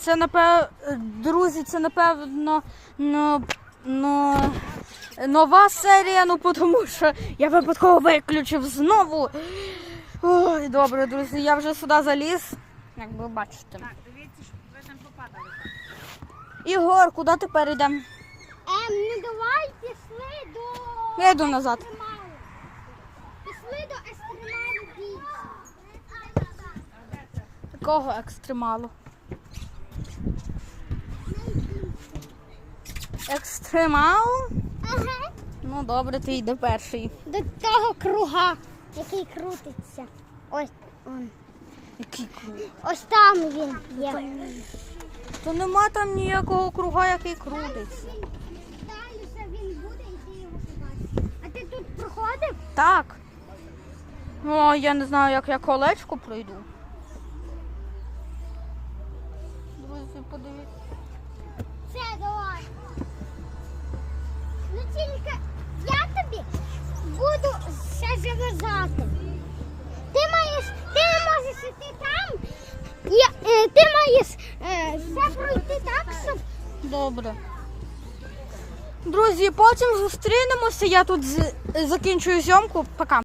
це напевно, друзі, це напевно ну, ну, нова серія, ну тому що я випадково виключив знову. Ой, добре, друзі, я вже сюди заліз, як ви бачите. Так, дивіться, щоб ви не попадали. Ігор, куди тепер йдемо? Ем, ну давай пішли до Я йду назад. екстремалу. Пішли до екстремалу бійця. Якого екстремалу? Екстремал? Ага. Ну добре, ти йди перший. До того круга, який крутиться. Ось он. Який круг? Ось там він є. То нема там ніякого круга, який крутиться. Далі він буде і ти його побачиш. А ти тут проходив? Так. Ну, я не знаю, як я колечко пройду. Друзі, подивіться. Все, давай. Ну тільки я тобі буду ще заважати. Ти маєш, ти не можеш іти там. Я, е, ти маєш е, все пройти так, щоб Добре. Друзі, потім зустрінемося. Я тут з- закінчую зйомку. Пока.